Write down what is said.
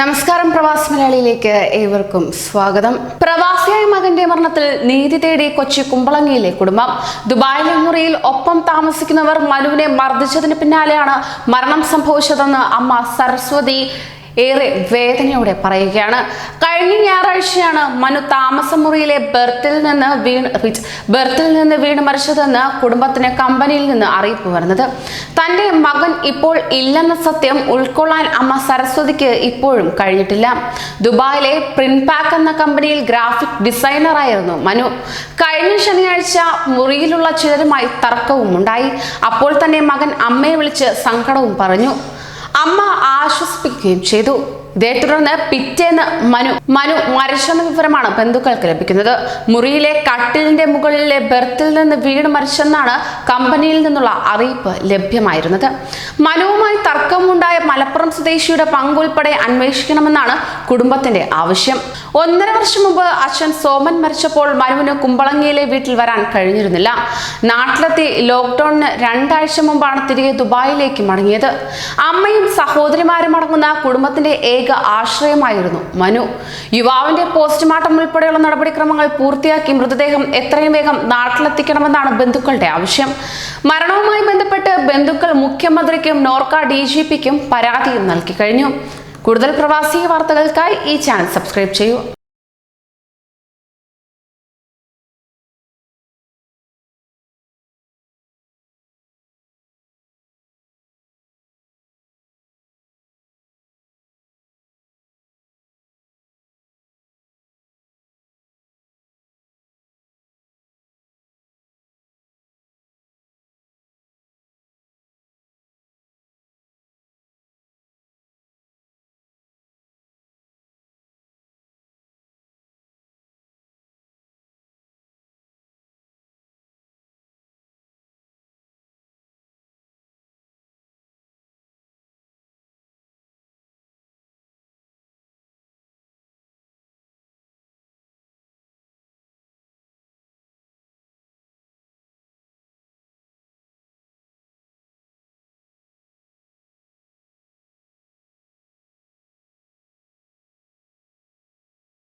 നമസ്കാരം പ്രവാസി മലയാളിയിലേക്ക് ഏവർക്കും സ്വാഗതം. പ്രവാസിയായ മകന്റെ മരണത്തിൽ നീതി തേടി കൊച്ചി കുമ്പളങ്ങിയിലെ കുടുംബം. ദുബായിലെ മുറിയിൽ ഒപ്പം താമസിക്കുന്നവർ മനുവിനെ മർദ്ദിച്ചതിന് പിന്നാലെയാണ് മരണം സംഭവിച്ചതെന്ന് അമ്മ സരസ്വതി ഏറെ വേദനയോടെ പറയുകയാണ്. കഴിഞ്ഞ ഞായറാഴ്ചയാണ് മനു താമസമുറിയിലെ ബെർത്തിൽ നിന്ന് വീണ് ബെർത്തിൽ നിന്ന് വീണ് മരിച്ചതെന്ന് കുടുംബത്തിന് കമ്പനിയിൽ നിന്ന് അറിയിപ്പ് വരുന്നത്. തന്റെ മകൻ ഇപ്പോൾ ഇല്ലെന്ന സത്യം ഉൾക്കൊള്ളാൻ അമ്മ സരസ്വതിക്ക് ഇപ്പോഴും കഴിഞ്ഞിട്ടില്ല. ദുബായിലെ പ്രിൻപാക്ക് എന്ന കമ്പനിയിൽ ഗ്രാഫിക് ഡിസൈനറായിരുന്നു മനു. കഴിഞ്ഞ ശനിയാഴ്ച മുറിയിലുള്ള ചിലരുമായി തർക്കവും ഉണ്ടായി അപ്പോൾ തന്നെ മകൻ അമ്മയെ വിളിച്ച് സങ്കടവും പറഞ്ഞു. അമ്മ ആശ്വസിപ്പിക്കുകയും ചെയ്തു. ഇതേ തുടർന്ന് പിറ്റേന്ന് മനു മനു മരിച്ചെന്ന വിവരമാണ് ബന്ധുക്കൾക്ക് ലഭിക്കുന്നത്. മുറിയിലെ കട്ടിലിന്റെ മുകളിലെ ബെർത്തിൽ നിന്ന് വീട് മരിച്ചെന്നാണ് കമ്പനിയിൽ നിന്നുള്ള അറിയിപ്പ് ലഭ്യമായിരുന്നത്. മനുവുമായി മലപ്പുറം സ്വദേശിയുടെ പങ്കുൾപ്പെടെ അന്വേഷിക്കണമെന്നാണ് കുടുംബത്തിന്റെ ആവശ്യം. ഒന്നര വർഷം മുമ്പ് അച്ഛൻ സോമൻ മരിച്ചപ്പോൾ മരുവിന് കുമ്പളങ്ങിയിലെ വീട്ടിൽ വരാൻ കഴിഞ്ഞിരുന്നില്ല. നാട്ടിലെത്തി ലോക്ക്ഡൌണിന് രണ്ടാഴ്ച മുമ്പാണ് തിരികെ ദുബായിലേക്ക് മടങ്ങിയത്. അമ്മയും സഹോദരിമാരും അടങ്ങുന്ന കുടുംബത്തിന്റെ ഏക ആശ്രയമായിരുന്നു മനു. യുവാവിന്റെ പോസ്റ്റ്മോർട്ടം ഉൾപ്പെടെയുള്ള നടപടിക്രമങ്ങൾ പൂർത്തിയാക്കി മൃതദേഹം എത്രയും വേഗം നാട്ടിലെത്തിക്കണമെന്നാണ് ബന്ധുക്കളുടെ ആവശ്യം. മരണവുമായി ബന്ധപ്പെട്ട് ബന്ധുക്കൾ മുഖ്യമന്ത്രിക്കും നോർക്ക ഡി ജി പിക്കും പരാതിയും നൽകി കഴിഞ്ഞു. കൂടുതൽ പ്രവാസി വാർത്തകൾക്കായി ഈ ചാനൽ സബ്സ്ക്രൈബ് ചെയ്യൂ.